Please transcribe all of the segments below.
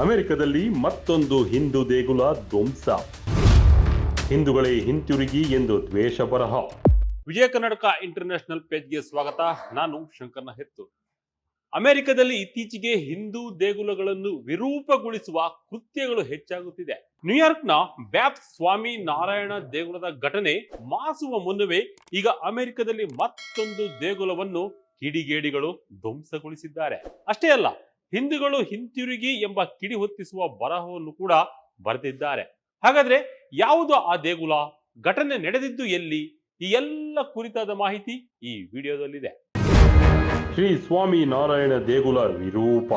ಅಮೆರಿಕದಲ್ಲಿ ಮತ್ತೊಂದು ಹಿಂದೂ ದೇಗುಲ ಧ್ವಂಸ. ಹಿಂದೂಗಳೇ ಹಿಂತಿರುಗಿ ಎಂದು ದ್ವೇಷ ಬರಹ. ವಿಜಯ ಕರ್ನಾಟಕ ಇಂಟರ್ನ್ಯಾಷನಲ್ ಪೇಜ್ಗೆ ಸ್ವಾಗತ. ನಾನು ಶಂಕರ್ನ ಹೆತ್ತು. ಅಮೆರಿಕದಲ್ಲಿ ಇತ್ತೀಚೆಗೆ ಹಿಂದೂ ದೇಗುಲಗಳನ್ನು ವಿರೂಪಗೊಳಿಸುವ ಕೃತ್ಯಗಳು ಹೆಚ್ಚಾಗುತ್ತಿದೆ. ನ್ಯೂಯಾರ್ಕ್ನ ಬ್ಯಾಪ್ ಸ್ವಾಮಿ ನಾರಾಯಣ ದೇಗುಲದ ಘಟನೆ ಮಾಸುವ ಮುನ್ನವೇ ಈಗ ಅಮೆರಿಕದಲ್ಲಿ ಮತ್ತೊಂದು ದೇಗುಲವನ್ನು ಕಿಡಿಗೇಡಿಗಳು ಧ್ವಂಸಗೊಳಿಸಿದ್ದಾರೆ. ಅಷ್ಟೇ ಅಲ್ಲ ಹಿಂದೂಗಳು ಹಿಂತಿರುಗಿ ಎಂಬ ಕಿಡಿ ಹೊತ್ತಿಸುವ ಬರಹವನ್ನು ಕೂಡ ಬರೆದಿದ್ದಾರೆ. ಹಾಗಾದ್ರೆ ಯಾವುದು ಆ ದೇಗುಲ? ಘಟನೆ ನಡೆದಿದ್ದು ಎಲ್ಲಿ? ಈ ಎಲ್ಲ ಕುರಿತಾದ ಮಾಹಿತಿ ಈ ವಿಡಿಯೋದಲ್ಲಿದೆ. ಶ್ರೀ ಸ್ವಾಮಿ ನಾರಾಯಣ ದೇಗುಲ ವಿರೂಪ.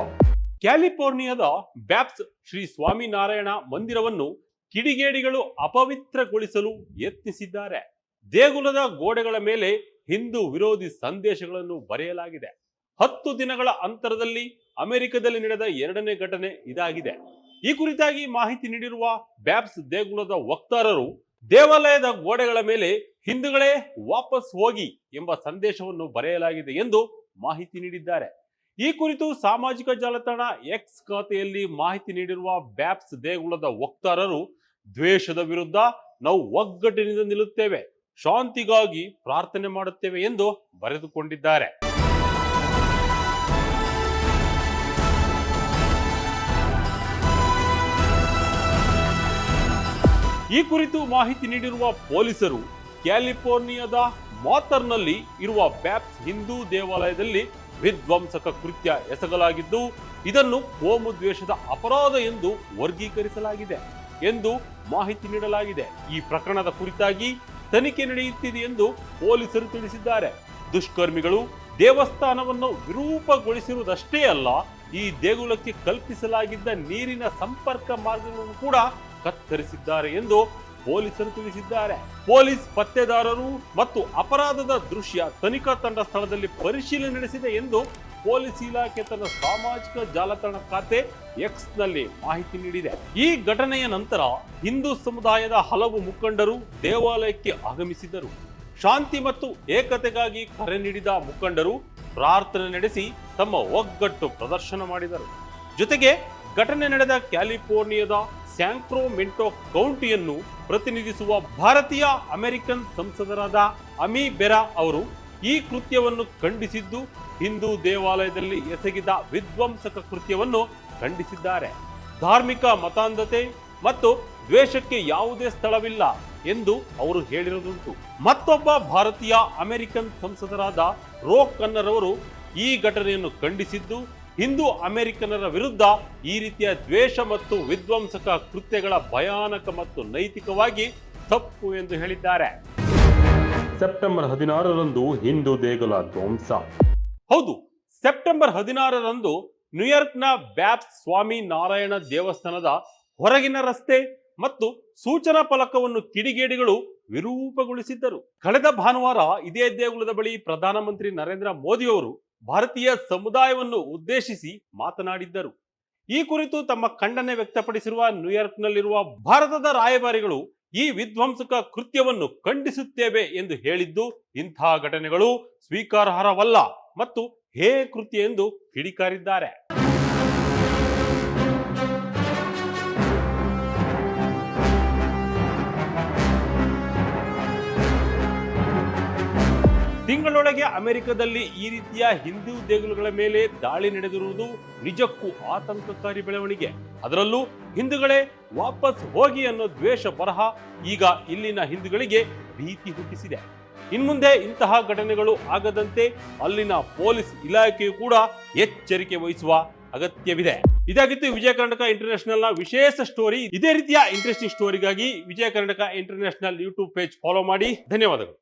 ಕ್ಯಾಲಿಫೋರ್ನಿಯಾದ ಬ್ಯಾಪ್ಸ್ ಶ್ರೀ ಸ್ವಾಮಿ ನಾರಾಯಣ ಮಂದಿರವನ್ನು ಕಿಡಿಗೇಡಿಗಳು ಅಪವಿತ್ರಗೊಳಿಸಲು ಯತ್ನಿಸಿದ್ದಾರೆ. ದೇಗುಲದ ಗೋಡೆಗಳ ಮೇಲೆ ಹಿಂದೂ ವಿರೋಧಿ ಸಂದೇಶಗಳನ್ನು ಬರೆಯಲಾಗಿದೆ. ಹತ್ತು ದಿನಗಳ ಅಂತರದಲ್ಲಿ ಅಮೆರಿಕದಲ್ಲಿ ನಡೆದ ಎರಡನೇ ಘಟನೆ ಇದಾಗಿದೆ. ಈ ಕುರಿತಾಗಿ ಮಾಹಿತಿ ನೀಡಿರುವ ಬ್ಯಾಪ್ಸ್ ದೇಗುಲದ ವಕ್ತಾರರು, ದೇವಾಲಯದ ಗೋಡೆಗಳ ಮೇಲೆ ಹಿಂದುಗಳೇ ವಾಪಸ್ ಹೋಗಿ ಎಂಬ ಸಂದೇಶವನ್ನು ಬರೆಯಲಾಗಿದೆ ಎಂದು ಮಾಹಿತಿ ನೀಡಿದ್ದಾರೆ. ಈ ಕುರಿತು ಸಾಮಾಜಿಕ ಜಾಲತಾಣ ಎಕ್ಸ್ ಖಾತೆಯಲ್ಲಿ ಮಾಹಿತಿ ನೀಡಿರುವ ಬ್ಯಾಪ್ಸ್ ದೇಗುಲದ ವಕ್ತಾರರು, ದ್ವೇಷದ ವಿರುದ್ಧ ನಾವು ಒಗ್ಗಟ್ಟಿನಿಂದ ನಿಲ್ಲುತ್ತೇವೆ, ಶಾಂತಿಗಾಗಿ ಪ್ರಾರ್ಥನೆ ಮಾಡುತ್ತೇವೆ ಎಂದು ಬರೆದುಕೊಂಡಿದ್ದಾರೆ. ಈ ಕುರಿತು ಮಾಹಿತಿ ನೀಡಿರುವ ಪೊಲೀಸರು ಕ್ಯಾಲಿಫೋರ್ನಿಯಾದ ಮಾತರ್ನಲ್ಲಿ ಇರುವ ಬ್ಯಾಪ್ಸ್ ಹಿಂದೂ ದೇವಾಲಯದಲ್ಲಿ ವಿಧ್ವಂಸಕ ಕೃತ್ಯ ಎಸಗಲಾಗಿದ್ದು, ಇದನ್ನು ಕೋಮು ದ್ವೇಷದ ಅಪರಾಧ ಎಂದು ವರ್ಗೀಕರಿಸಲಾಗಿದೆ ಎಂದು ಮಾಹಿತಿ ನೀಡಲಾಗಿದೆ. ಈ ಪ್ರಕರಣದ ಕುರಿತಾಗಿ ತನಿಖೆ ನಡೆಯುತ್ತಿದೆ ಎಂದು ಪೊಲೀಸರು ತಿಳಿಸಿದ್ದಾರೆ. ದುಷ್ಕರ್ಮಿಗಳು ದೇವಸ್ಥಾನವನ್ನು ವಿರೂಪಗೊಳಿಸಿರುವುದಷ್ಟೇ ಅಲ್ಲ, ಈ ದೇಗುಲಕ್ಕೆ ಕಲ್ಪಿಸಲಾಗಿದ್ದ ನೀರಿನ ಸಂಪರ್ಕ ಮಾರ್ಗಗಳನ್ನು ಕೂಡ ಕತ್ತರಿಸಿದ್ದಾರೆ ಎಂದು ಪೊಲೀಸರು ತಿಳಿಸಿದ್ದಾರೆ. ಪೊಲೀಸ್ ಪತ್ತೆದಾರರು ಮತ್ತು ಅಪರಾಧದ ದೃಶ್ಯ ತನಿಖಾ ತಂಡ ಸ್ಥಳದಲ್ಲಿ ಪರಿಶೀಲನೆ ನಡೆಸಿದೆ ಎಂದು ಪೊಲೀಸ್ ಇಲಾಖೆ ತನ್ನ ಸಾಮಾಜಿಕ ಜಾಲತಾಣ ಖಾತೆ ಎಕ್ಸ್ನಲ್ಲಿ ಮಾಹಿತಿ ನೀಡಿದೆ. ಈ ಘಟನೆಯ ನಂತರ ಹಿಂದೂ ಸಮುದಾಯದ ಹಲವು ಮುಖಂಡರು ದೇವಾಲಯಕ್ಕೆ ಆಗಮಿಸಿದರು. ಶಾಂತಿ ಮತ್ತು ಏಕತೆಗಾಗಿ ಕರೆ ನೀಡಿದ ಮುಖಂಡರು ಪ್ರಾರ್ಥನೆ ನಡೆಸಿ ತಮ್ಮ ಒಗ್ಗಟ್ಟು ಪ್ರದರ್ಶನ ಮಾಡಿದರು. ಜೊತೆಗೆ ಘಟನೆ ನಡೆದ ಕ್ಯಾಲಿಫೋರ್ನಿಯಾದ ಸ್ಯಾಂಕ್ರೋಮೆಂಟೋ ಕೌಂಟಿಯನ್ನು ಪ್ರತಿನಿಧಿಸುವ ಭಾರತೀಯ ಅಮೆರಿಕನ್ ಸಂಸದರಾದ ಅಮಿ ಬೆರಾ ಅವರು ಈ ಕೃತ್ಯವನ್ನು ಖಂಡಿಸಿದ್ದು ಹಿಂದೂ ದೇವಾಲಯದಲ್ಲಿ ಎಸಗಿದ ವಿಧ್ವಂಸಕ ಕೃತ್ಯವನ್ನು ಖಂಡಿಸಿದ್ದಾರೆ. ಧಾರ್ಮಿಕ ಮತಾಂಧತೆ ಮತ್ತು ದ್ವೇಷಕ್ಕೆ ಯಾವುದೇ ಸ್ಥಳವಿಲ್ಲ ಎಂದು ಅವರು ಹೇಳಿರುವುದುಂಟು. ಮತ್ತೊಬ್ಬ ಭಾರತೀಯ ಅಮೆರಿಕನ್ ಸಂಸದರಾದ ರೋ ಕನ್ನರ್ ಅವರು ಈ ಘಟನೆಯನ್ನು ಖಂಡಿಸಿದ್ದು ಹಿಂದೂ ಅಮೆರಿಕನರ ವಿರುದ್ಧ ಈ ರೀತಿಯ ದ್ವೇಷ ಮತ್ತು ವಿಧ್ವಂಸಕ ಕೃತ್ಯಗಳ ಭಯಾನಕ ಮತ್ತು ನೈತಿಕವಾಗಿ ತಪ್ಪು ಎಂದು ಹೇಳಿದ್ದಾರೆ. ಸೆಪ್ಟೆಂಬರ್ ಹದಿನಾರರಂದು ಹಿಂದೂ ದೇಗುಲ ಧ್ವಂಸ. ಹೌದು ಸೆಪ್ಟೆಂಬರ್ ಹದಿನಾರರಂದು ನ್ಯೂಯಾರ್ಕ್ನ ಬ್ಯಾಪ್ ಸ್ವಾಮಿ ನಾರಾಯಣ ದೇವಸ್ಥಾನದ ಹೊರಗಿನ ರಸ್ತೆ ಮತ್ತು ಸೂಚನಾ ಫಲಕವನ್ನು ಕಿಡಿಗೇಡಿಗಳು ವಿರೂಪಗೊಳಿಸಿದ್ದರು. ಕಳೆದ ಭಾನುವಾರ ಇದೇ ದೇಗುಲದ ಬಳಿ ಪ್ರಧಾನಮಂತ್ರಿ ನರೇಂದ್ರ ಮೋದಿಯವರು ಭಾರತೀಯ ಸಮುದಾಯವನ್ನು ಉದ್ದೇಶಿಸಿ ಮಾತನಾಡಿದ್ದರು. ಈ ಕುರಿತು ತಮ್ಮ ಖಂಡನೆ ವ್ಯಕ್ತಪಡಿಸಿರುವ ನ್ಯೂಯಾರ್ಕ್ನಲ್ಲಿರುವ ಭಾರತದ ರಾಯಭಾರಿಗಳು ಈ ವಿಧ್ವಂಸಕ ಕೃತ್ಯವನ್ನು ಖಂಡಿಸುತ್ತೇವೆ ಎಂದು ಹೇಳಿದ್ದು ಇಂತಹ ಘಟನೆಗಳು ಸ್ವೀಕಾರಾರ್ಹವಲ್ಲ ಮತ್ತು ಹೇ ಕೃತ್ಯ ಎಂದು ಕಿಡಿಕಾರಿದ್ದಾರೆ. ತಿಂಗಳೊಳಗೆ ಅಮೆರಿಕದಲ್ಲಿ ಈ ರೀತಿಯ ಹಿಂದೂ ದೇಗುಲಗಳ ಮೇಲೆ ದಾಳಿ ನಡೆದಿರುವುದು ನಿಜಕ್ಕೂ ಆತಂಕಕಾರಿ ಬೆಳವಣಿಗೆ. ಅದರಲ್ಲೂ ಹಿಂದೂಗಳೇ ವಾಪಸ್ ಹೋಗಿ ಅನ್ನೋ ದ್ವೇಷ ಬರಹ ಈಗ ಇಲ್ಲಿನ ಹಿಂದೂಗಳಿಗೆ ಭೀತಿ ಹುಟ್ಟಿಸಿದೆ. ಇನ್ಮುಂದೆ ಇಂತಹ ಘಟನೆಗಳು ಆಗದಂತೆ ಅಲ್ಲಿನ ಪೊಲೀಸ್ ಇಲಾಖೆಯು ಕೂಡ ಎಚ್ಚರಿಕೆ ವಹಿಸುವ ಅಗತ್ಯವಿದೆ. ಇದಾಗಿತ್ತು ವಿಜಯ ಕರ್ನಾಟಕ ಇಂಟರ್ನ್ಯಾಷನಲ್ನ ವಿಶೇಷ ಸ್ಟೋರಿ. ಇದೇ ರೀತಿಯ interesting ಸ್ಟೋರಿಗಾಗಿ Vijaya Karnataka international YouTube page follow ಮಾಡಿ. ಧನ್ಯವಾದಗಳು.